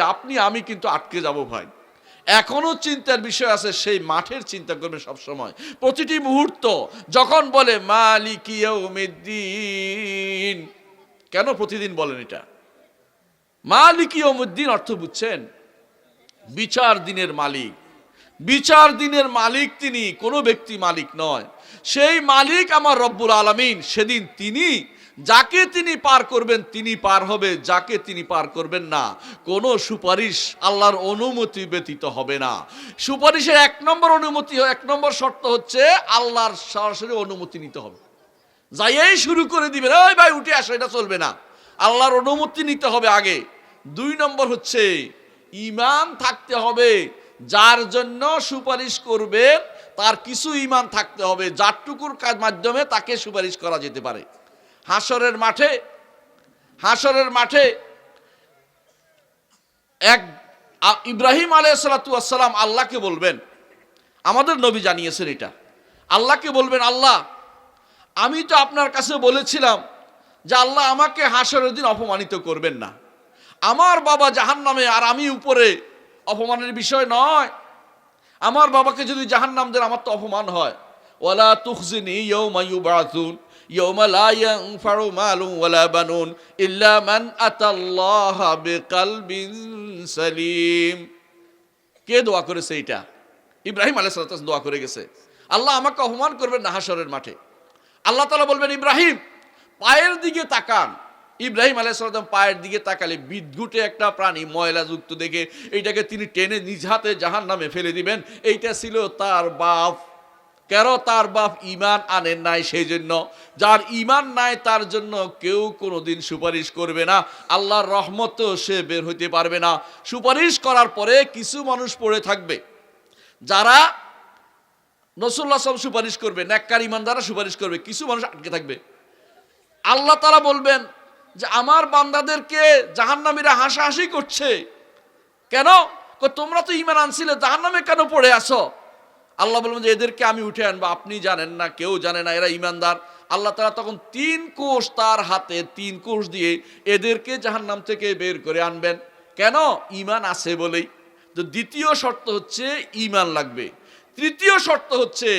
আপনি, আমি কিন্তু আটকে যাব ভাই। এখনও চিন্তার বিষয় আছে, সেই মাঠের চিন্তা করবেন সব সময় প্রতিটি মুহূর্ত, যখন বলে মালিকিয়মিদ্দিন কেন প্রতিদিন বলেন এটা? মালিকিয়মুদ্দিন অর্থ বুঝছেন? বিচার দিনের মালিক। বিচার দিনের মালিক তিনি, কোনো ব্যক্তি মালিক নয়। সেই মালিক আমার রব্বুল আলামিন, সেদিন তিনি যাকে তিনি পার করবেন, তিনি পার হবে, যাকে তিনি পার করবেন না। কোনো সুপারিশ আল্লাহর অনুমতি ব্যতীত হবে না। সুপারিশের এক নম্বর অনুমতি, এক নম্বর শর্ত হচ্ছে আল্লাহর সরাসরি অনুমতি নিতে হবে। যাইয়েই শুরু করে দিবেন, ওই ভাই, উঠে আসো, এটা চলবে না। আল্লাহর অনুমতি নিতে হবে আগে। দুই নম্বর হচ্ছে, ইমান থাকতে হবে। যার জন্য সুপারিশ করবে তার কিছু ইমান থাকতে হবে। যারটুকুর মাধ্যমে তাকে সুপারিশ করা যেতে পারে। হাসরের মাঠে হাসরের মাঠে এক ইব্রাহিম আলাইসালাম আল্লাহকে বলবেন, আমাদের নবী জানিয়েছেন এটা, আল্লাহকে বলবেন, আল্লাহ, আমি তো আপনার কাছে বলেছিলাম যে আল্লাহ আমাকে হাসরের দিন অপমানিত করবেন না। আমার বাবা জাহান নামে আর আমি উপরে অপমানের বিষয় নয়। আমার বাবাকে যদি জাহান নাম দেন, আমার তো অপমান হয়। ওয়ালা তুখজিনি ইয়াউমা ইউবাসুন। ইয়াউমা লা ইয়ানফাউ ওয়ালা বানুন ইল্লা মান আতাল্লাহা বিকালবিন সালিম কে দোয়া করেছে এটা ইব্রাহিম আলাইহিস দোয়া করে গেছে। আল্লাহ আমাকে অপমান করবেন না হাসরের মাঠে। আল্লাহ তাআলা বলবেন, ইব্রাহিম, পায়ের দিকে তাকান। ইব্রাহিম আলাইসালাম পায়ের দিকে তাকালে বিদ্যুটে একটা প্রাণী ময়লাযুক্ত দেখে এইটাকে তিনি টেনে নিজ হাতে জাহান নামে ফেলে দিবেন। এইটা ছিল তার বাপ। কেন তার বাপ ইমান আনেন নাই সেই জন্য যার ইমান নাই, তার জন্য কেউ কোনোদিন সুপারিশ করবে না। আল্লাহর রহমত সে বের হইতে পারবে না। সুপারিশ করার পরে কিছু মানুষ পড়ে থাকবে। যারা রসুল্লাহ সব সুপারিশ করবে, ন্যাক্কার ইমানদারা সুপারিশ করবে, কিছু মানুষ আটকে থাকবে। আল্লাহ তারা বলবেন যে, আমার বান্দাদেরকে জাহান্নামীরা হাসাহাসি করছে। কেন? তোমরা তো ইমান আনছিলে, জাহান্নামে কেন পড়ে আসো আল্লাহ বলবেন যে এদেরকে আমি উঠে আনব, আপনি জানেন না, কেউ জানে না, এরা ইমানদার। আল্লাহ তারা তখন তিন কোষ তার হাতে, তিন কোষ দিয়ে এদেরকে জাহান্নাম থেকে বের করে আনবেন। কেন? ইমান আছে বলেই। তো দ্বিতীয় শর্ত হচ্ছে ইমান লাগবে। তৃতীয় শর্ত হচ্ছে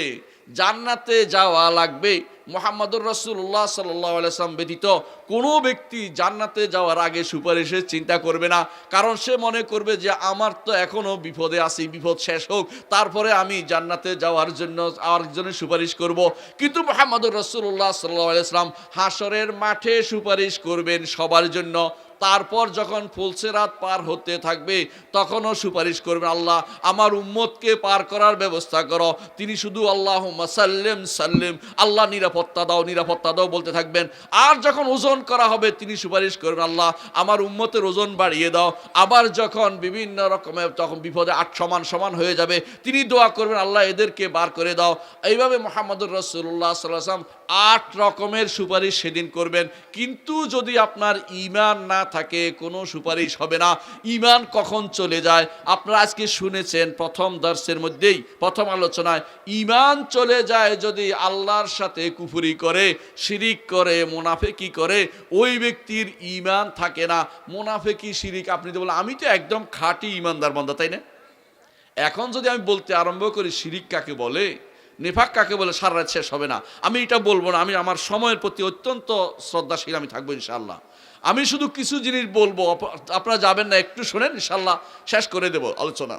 জান্নাতে যাওয়া লাগবে। মোহাম্মদুর রসুল্লাহ সাল্লাম ব্যতীত কোনো ব্যক্তি জান্নাতে যাওয়ার আগে সুপারিশের চিন্তা করবে না। কারণ সে মনে করবে যে, আমার তো এখনও বিপদে আছি, বিপদ শেষ হোক, তারপরে আমি জান্নাতে যাওয়ার জন্য আরেকজনের সুপারিশ করব। কিন্তু মোহাম্মদুর রসুল্লাহ সাল্লাহ ইসলাম হাসরের মাঠে সুপারিশ করবেন সবার জন্য। তারপর যখন ফুলসেরাত পার হতে থাকবে, তখনও সুপারিশ করবেন, আল্লাহ, আমার উম্মতকে পার করার ব্যবস্থা করো। তিনি শুধু আল্লাহ সাল্লেম সাল্লেম, আল্লাহ নিরাপত্তা দাও নিরাপত্তা দাও বলতে থাকবেন। আর যখন ওজন করা হবে, তিনি সুপারিশ করবেন, আল্লাহ, আমার উম্মতের ওজন বাড়িয়ে দাও। আবার যখন বিভিন্ন রকমের তখন বিপদে আট সমান সমান হয়ে যাবে, তিনি দোয়া করবেন, আল্লাহ, এদেরকে বার করে দাও। এইভাবে মোহাম্মদুর রসুল্লাহ সাল্লাম আট রকমের সুপারিশ সেদিন করবেন। কিন্তু যদি আপনার ইমান না থাকে, কোনো সুপারিশ হবে না। ইমান কখন চলে যায়? আপনারা আজকে শুনেছেন প্রথম দর্শের মধ্যেই, প্রথম আলোচনায় ইমান চলে যায় যদি আল্লাহর সাথে কুফুরি করে, শিরিক করে, মুনাফেকি করে, ওই ব্যক্তির ইমান থাকে না। মুনাফেকি, শিরিক, আপনি তো বলেন আমি তো একদম খাঁটি ইমানদার বান্দা, তাই না? এখন যদি আমি বলতে আরম্ভ করি, শিরিক কাকে বলে? নেফাক কাকে বলে, সারা রাত শেষ হবে না। আমি এটা বলব না, আমি আমার সময়ের প্রতি অত্যন্ত শ্রদ্ধাশীল আমি থাকব ইনশাল্লাহ আমি শুধু কিছু জিনিস বলব আপনারা যাবেন না, একটু শোনেন ইনশাল্লাহ শেষ করে দেব আলোচনা।